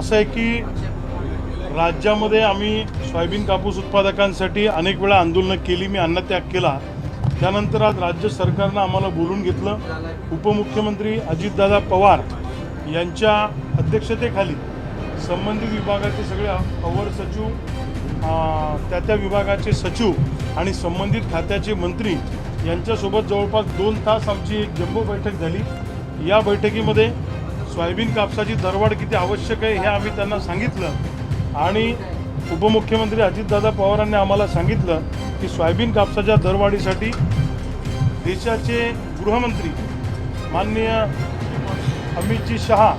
असं आहे की राज्यामध्ये आम्ही सोयाबीन कापूस उत्पादकांसाठी अनेक वेळा आंदोलनं केली मी अन्नत्याग केला. त्यानंतर आज राज्य सरकारनं आम्हाला बोलून घेतलं. उपमुख्यमंत्री अजितदादा पवार यांच्या अध्यक्षतेखाली संबंधित विभागाचे सगळे अवर सचिव त्या त्या विभागाचे सचिव आणि संबंधित खात्याचे मंत्री यांच्यासोबत जवळपास दोन तास आमची एक जम्बो बैठक झाली. या बैठकीमध्ये सोयाबीन कापसाची दरवाढ किती आवश्यक आहे हे आम्ही त्यांना सांगितलं. आणि उपमुख्यमंत्री अजितदादा पवारांनी आम्हाला सांगितलं की सोयाबीन कापसाच्या दरवाढीसाठी देशाचे गृहमंत्री माननीय अमितजी शहा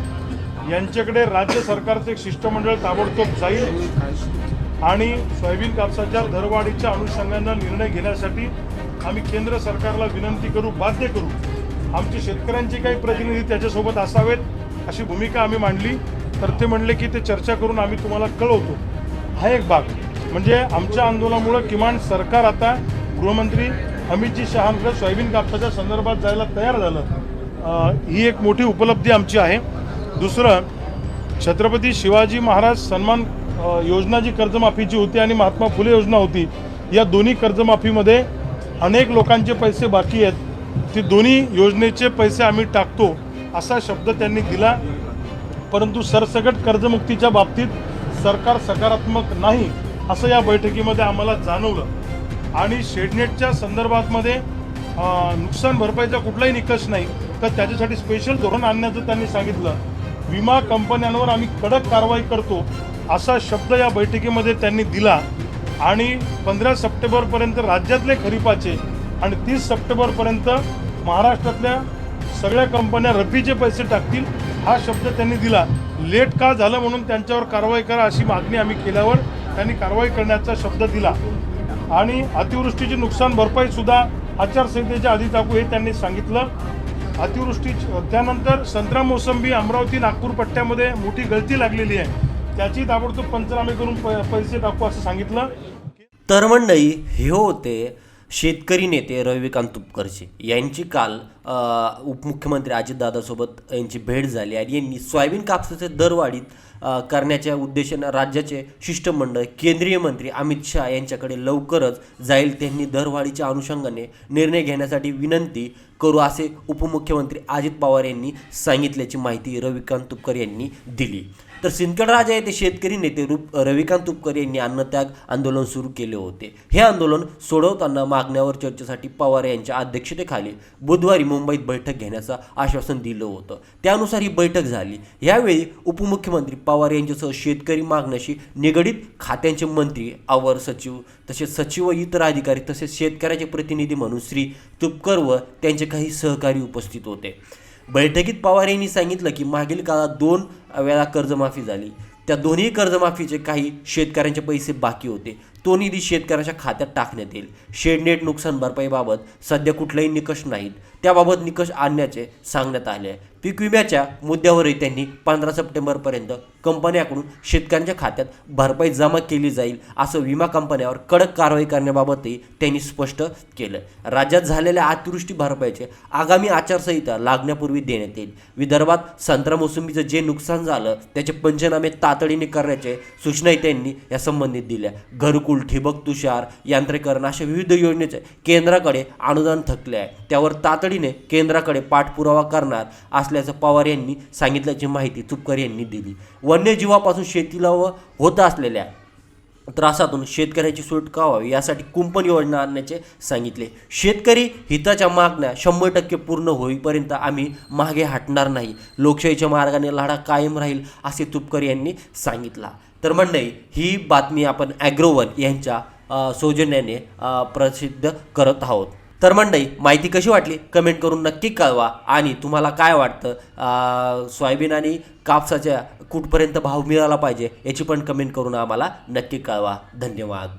यांच्याकडे राज्य सरकारचं एक शिष्टमंडळ ताबडतोब जाईल. आणि सोयाबीन कापसाच्या दरवाढीच्या अनुषंगानं निर्णय घेण्यासाठी आम्ही केंद्र सरकारला विनंती करू बाध्य करू. आमचे शेतकऱ्यांचे काही प्रतिनिधी त्याच्यासोबत असावेत. अशी भूमिका आम्ही मांडली. तर ते म्हणले की ते चर्चा करून आम्ही तुम्हाला कळवतो. हा एक भाग. म्हणजे आमच्या आंदोलनामुळं किमान सरकार आता गृहमंत्री अमितजी शहांकडे सोयाबीन कापसाच्या संदर्भात जायला तयार झालं. ही एक मोठी उपलब्धी आमची आहे. दुसरं छत्रपती शिवाजी महाराज सन्मान योजना जी कर्जमाफीची होती आणि महात्मा फुले योजना होती. या दोन्ही कर्जमाफीमध्ये अनेक लोकांचे पैसे बाकी आहेत. ती दोन्ही योजनेचे पैसे आम्ही टाकतो. असा शब्द त्यांनी दिला. परंतु सरसकट कर्जमुक्तीच्या बाबतीत सरकार सकारात्मक नाही असं या बैठकीमध्ये आम्हाला जाणवलं. आणि शेडनेटच्या संदर्भातमध्ये नुकसान भरपाईचा कुठलाही निकष नाही तर त्याच्यासाठी स्पेशल धोरण आणण्याचं त्यांनी सांगितलं. विमा कंपन्यांवर आम्ही कडक कारवाई करतो असा शब्द या बैठकीमध्ये त्यांनी दिला. आणि पंधरा सप्टेंबरपर्यंत राज्यातले खरीपाचे आणि तीस सप्टेंबरपर्यंत महाराष्ट्रातल्या सगळ्या कंपन्या रफीचे पैसे टाकतील हा शब्द त्यांनी दिला. लेट का झालं म्हणून त्यांच्यावर कारवाई करा अशी मागणी आम्ही केल्यावर त्यांनी कारवाई करण्याचा शब्द दिला. आणि अतिवृष्टीची नुकसान भरपाईसुद्धा आचारसंहितेच्या आधी टाकू हे त्यांनी सांगितलं. अतिवृष्टी त्यानंतर संत्रा मोसंबी अमरावती नागपूर पट्ट्यामध्ये मोठी गळती लागलेली आहे. त्याची ताबडतोब पंचनामे करून प- पैसे टाकू असं सांगितलं. तर मंडळी हे होते शेतकरी नेते रविकांत तुपकरचे. यांची काल उपमुख्यमंत्री अजितदादासोबत यांची भेट झाली आणि यांनी सोयाबीन कापसाचे दरवाढीत करण्याच्या उद्देशानं राज्याचे शिष्टमंडळ केंद्रीय मंत्री अमित शहा यांच्याकडे लवकरच जाईल त्यांनी दरवाढीच्या अनुषंगाने निर्णय घेण्यासाठी विनंती करू असे उपमुख्यमंत्री अजित पवार यांनी सांगितल्याची माहिती रविकांत तुपकर यांनी दिली. तर सिंदखेड राजा येथे शेतकरी नेते रूप रविकांत तुपकर यांनी अन्नत्याग आंदोलन सुरू केले होते. हे आंदोलन सोडवताना मागण्यावर चर्चेसाठी पवार यांच्या अध्यक्षतेखाली बुधवारी मुंबईत बैठक घेण्याचं आश्वासन दिलं होतं. त्यानुसार ही बैठक झाली. यावेळी उपमुख्यमंत्री पवार यांच्यासह शेतकरी मागण्याशी निगडीत खात्यांचे मंत्री अवर सचिव तसेच सचिव व इतर अधिकारी तसेच शेतकऱ्याचे प्रतिनिधी म्हणून श्री तुपकर व त्यांचे काही सहकारी उपस्थित होते. बैठकीत पवार यांनी सांगितलं की मागील काळात दोन वेळा कर्जमाफी झाली. त्या दोन्ही कर्जमाफीचे काही शेतकऱ्यांचे पैसे बाकी होते. तो निधी शेतकऱ्याच्या खात्यात टाकण्यात येईल. शेडनेट नुकसान भरपाईबाबत सध्या कुठलाही निकष नाहीत. त्याबाबत निकष आणण्याचे सांगण्यात आले आहे. पीक विम्याच्या मुद्द्यावरही त्यांनी पंधरा सप्टेंबरपर्यंत कंपन्याकडून शेतकऱ्यांच्या खात्यात भरपाई जमा केली जाईल असं विमा कंपन्यावर कडक कारवाई करण्याबाबतही त्यांनी स्पष्ट केलं राज्यात झालेल्या अतिवृष्टी भरपाईचे आगामी आचारसंहिता लागण्यापूर्वी देण्यात येईल. विदर्भात संत्रा मोसंबीचं जे नुकसान झालं त्याचे पंचनामे तातडीने करण्याचे सूचनाही त्यांनी या संबंधित दिल्या. घरकुल ठिबक तुषार यांत्रिकरण अशा विविध योजनेचे केंद्राकडे अनुदान थकले आहे. त्यावर तातडीने केंद्राकडे पाठपुरावा करणार असल्याचं पवार यांनी सांगितल्याची माहिती तुपकर यांनी दिली. वन्यजीवापासून शेतीला व होत असलेल्या त्रासातून शेतकऱ्याची सुटका व्हावी यासाठी कुंपण योजना आणण्याचे सांगितले. शेतकरी हिताच्या मागण्या शंभर टक्के पूर्ण होईपर्यंत आम्ही मागे हटणार नाही. लोकशाहीच्या मार्गाने लढा कायम राहील असे तुपकर यांनी सांगितला. तर मंडळी ही बातमी आपण ॲग्रोवन यांच्या सौजन्याने प्रसिद्ध करत आहोत. तर मंडळी माहिती कशी वाटली? कमेंट करून नक्की कळवा आणि तुम्हाला काय वाटतं? सोयाबीन आणि कापसाच्या कुठपर्यंत भाव मिळाला पाहिजे याची पण कमेंट करून आम्हाला नक्की कळवा. धन्यवाद.